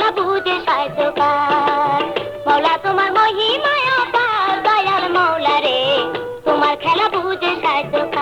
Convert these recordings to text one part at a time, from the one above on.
মৌলা বুঝে সাহায্যকার মৌলা তোমার মহিমায় পার দয়াল মৌলা রে। তোমার খেলা বুঝে সাহায্যকার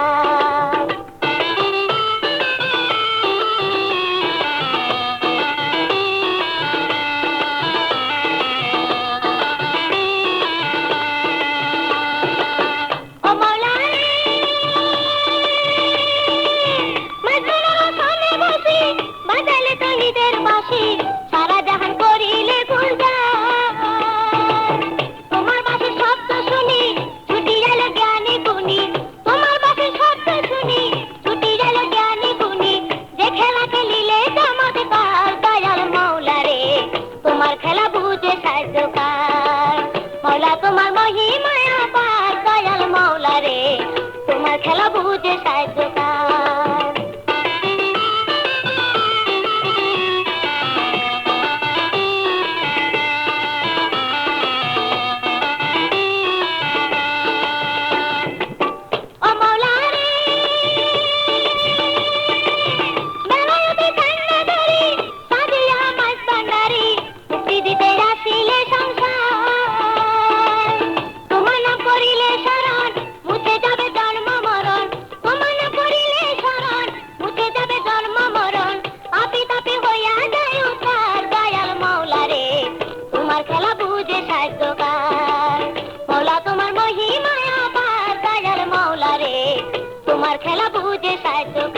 তোমার খেলা বুঝে সাহায্যকার মৌলা, তোমার মহিমায় আপার কাজার মৌলা রে। তোমার খেলা বুঝে সাহায্যকার